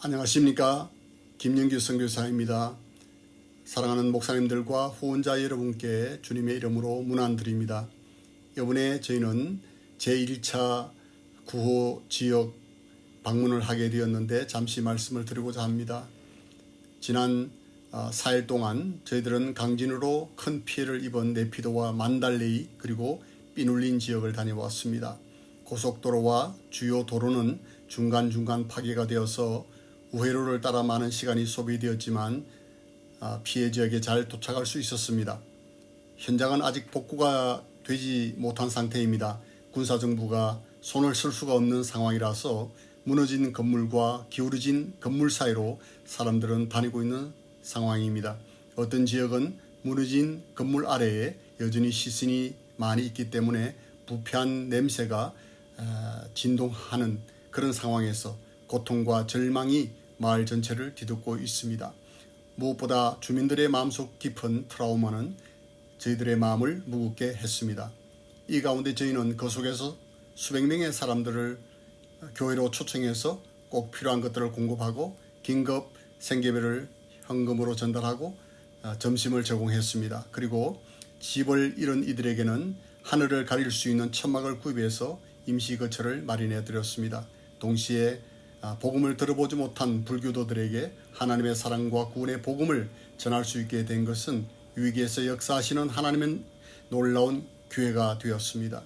안녕하십니까 김영규 선교사입니다. 사랑하는 목사님들과 후원자 여러분께 주님의 이름으로 문안드립니다. 이번에 저희는 제1차 구호 지역 방문을 하게 되었는데 잠시 말씀을 드리고자 합니다. 지난 4일 동안 저희들은 강진으로 큰 피해를 입은 네피도와 만달레이 그리고 삐눌린 지역을 다녀왔습니다. 고속도로와 주요 도로는 중간중간 파괴가 되어서 우회로를 따라 많은 시간이 소비되었지만 아, 피해 지역에 잘 도착할 수 있었습니다. 현장은 아직 복구가 되지 못한 상태입니다. 군사정부가 손을 쓸 수가 없는 상황이라서 무너진 건물과 기울어진 건물 사이로 사람들은 다니고 있는 상황입니다. 어떤 지역은 무너진 건물 아래에 여전히 시신이 많이 있기 때문에 부패한 냄새가 아, 진동하는 그런 상황에서 고통과 절망이 마을 전체를 뒤덮고 있습니다. 무엇보다 주민들의 마음속 깊은 트라우마는 저희들의 마음을 무겁게 했습니다. 이 가운데 저희는 그 속에서 수백 명의 사람들을 교회로 초청해서 꼭 필요한 것들을 공급하고 긴급 생계비를 현금으로 전달하고 어, 점심을 제공했습니다. 그리고 집을 잃은 이들에게는 하늘을 가릴 수 있는 천막을 구입해서 임시 거처를 마련해 드렸습니다. 동시에 아, 복음을 들어보지 못한 불교도들에게 하나님의 사랑과 구원의 복음을 전할 수 있게 된 것은 위기에서 역사하시는 하나님의 놀라운 기회가 되었습니다.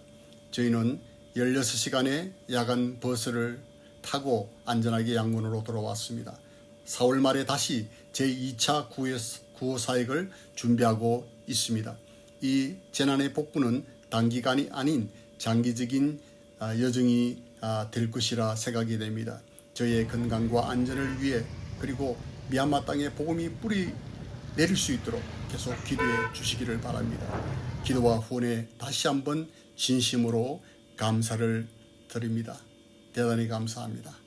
저희는 16시간의 야간 버스를 타고 안전하게 양문으로 돌아왔습니다. 4월 말에 다시 제2차 구호 사역을 준비하고 있습니다. 이 재난의 복구는 단기간이 아닌 장기적인 아, 여정이 아, 될 것이라 생각이 됩니다. 저희의 건강과 안전을 위해 그리고 미얀마 땅에 복음이 뿌리 내릴 수 있도록 계속 기도해 주시기를 바랍니다. 기도와 후원에 다시 한번 진심으로 감사를 드립니다. 대단히 감사합니다.